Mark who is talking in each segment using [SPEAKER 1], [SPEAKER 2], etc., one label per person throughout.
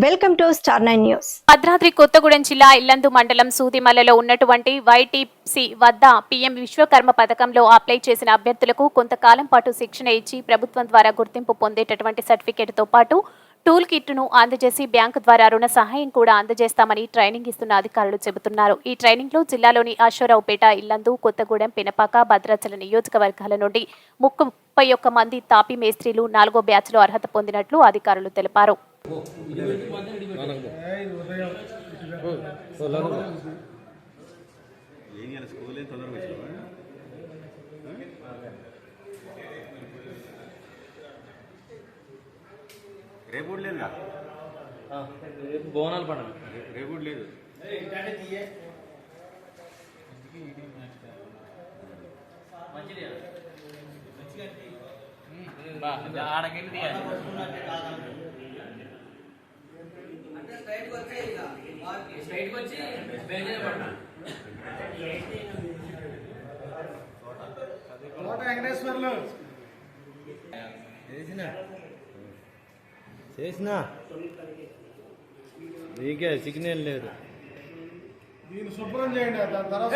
[SPEAKER 1] Welcome to Star Nine news.
[SPEAKER 2] Bhadradri Kothagudem జిల్లా ఇల్లందు మండలం సూదిమల్లలో ఉన్నటువంటి వైటీసీ వద్ద పీఎం విశ్వకర్మ పథకంలో అప్లై చేసిన అభ్యర్థులకు కొంతకాలం పాటు శిక్షణ ఇచ్చి ప్రభుత్వం ద్వారా గుర్తింపు పొందేటటువంటి సర్టిఫికేట్తో పాటు టూల్ కిట్ను అందజేసి బ్యాంకు ద్వారా రుణ సహాయం కూడా అందజేస్తామని ట్రైనింగ్ ఇస్తున్న అధికారులు చెబుతున్నారు. ఈ ట్రైనింగ్లో జిల్లాలోని అశ్వరావుపేట ఇల్లందు కొత్తగూడెం పినపాక భద్రాచల నియోజకవర్గాల నుండి ముప్పై ఒక్క మంది తాపి మేస్త్రీలు నాలుగో బ్యాచ్లో అర్హత పొందినట్లు అధికారులు తెలిపారు.
[SPEAKER 3] స్కూల్ ఏం తొందరగా వచ్చావా రేపు కూడా లేదుగా
[SPEAKER 4] రేపు బోనాలు పండుగ
[SPEAKER 3] రే- రేపు లేదు
[SPEAKER 4] ఆడకెళ్ళి తీయాలి
[SPEAKER 5] చేసిన. చేసిన. నీకే సిగ్నల్ లేదు.
[SPEAKER 6] దీన్ని శుభ్రం చేయండి దాని తర్వాత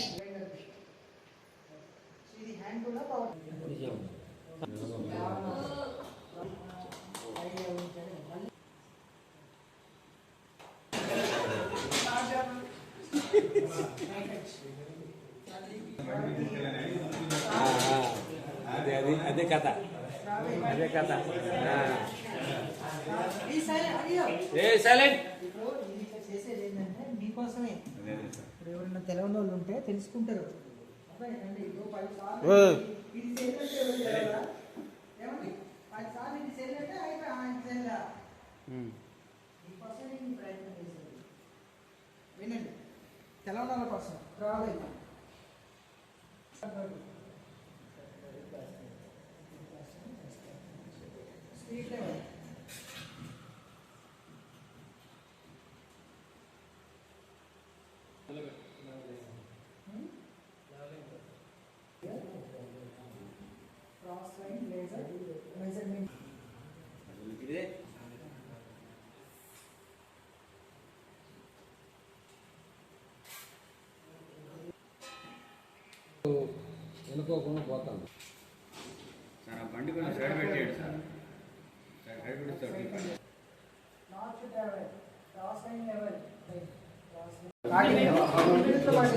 [SPEAKER 6] శుభ్రం చేసుకోండి.
[SPEAKER 4] అంతా తీసిన
[SPEAKER 5] అదే అది అదే కథ అదే కథ ఏ సైలెంట్
[SPEAKER 7] చేసేది ఏంటంటే మీకోసమే. ఇప్పుడు ఎవరైనా తెలవని వాళ్ళు ఉంటే తెలుసుకుంటారు. అబ్బాయి రండి, ఇదిగో పది మెజర్మెంట్
[SPEAKER 5] ఇదే వెనుకోకుండా పోతాను.
[SPEAKER 3] సార్ ఆ బండి కొంచెం సైడ్ పెట్టేయండి సార్. సార్ సైడ్ పెడితే
[SPEAKER 7] not level cross line level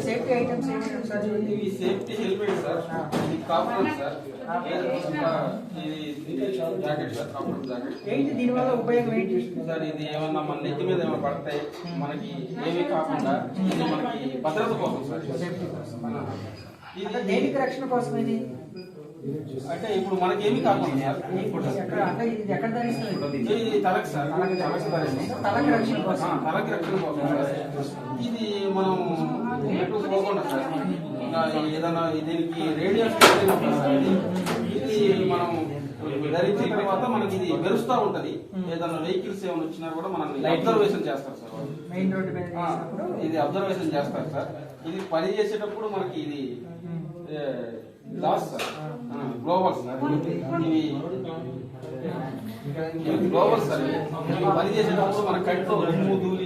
[SPEAKER 7] safety items ఏమేమి సార్
[SPEAKER 8] ఇవి సేఫ్టీ హెల్మెట్ సార్. ఇది కాపర్ సార్. ఇది జాకెట్ సార్ కాపర్ జాకెట్.
[SPEAKER 7] ఏంటి దీనివల్ల ఉపయోగం ఏంటి
[SPEAKER 8] సార్ ఇది ఏమన్నా మన నెత్తి మీద ఏమైనా పడతాయి మనకి ఏమీ కాకుండా ఇది మనకి భద్రత కోసం సార్.
[SPEAKER 7] సేఫ్టీ కోసం.
[SPEAKER 8] ఇది
[SPEAKER 7] అంటే దేనికి రక్షణ కోసం ఇది?
[SPEAKER 8] అంటే ఇప్పుడు మనకి ఏమీ కాకుండా తలకి సార్. తలకి తలకి
[SPEAKER 7] రక్షణ కోసం.
[SPEAKER 8] ఆ, తలకి రక్షణ కోసం. సార్ ఇది మనం ఎటు పోకుండా సార్. ఏదైనా దీనికి రేడియేషన్ ఇది. మనం ధరించిన తర్వాత మనకి ఇది మెరుస్తూ ఉంటది. ఏదైనా వెహికల్స్ ఏమైనా వచ్చినా కూడా మనం అబ్జర్వేషన్ చేస్తారు సార్.
[SPEAKER 7] మెయిన్ రోడ్డు
[SPEAKER 8] ఇది అబ్జర్వేషన్ చేస్తారు సార్. ఇది పని చేసేటప్పుడు మనకి ఇది sir global sir global sir పని చేసేటప్పుడు మన కంటితో దుమ్ము ధూళి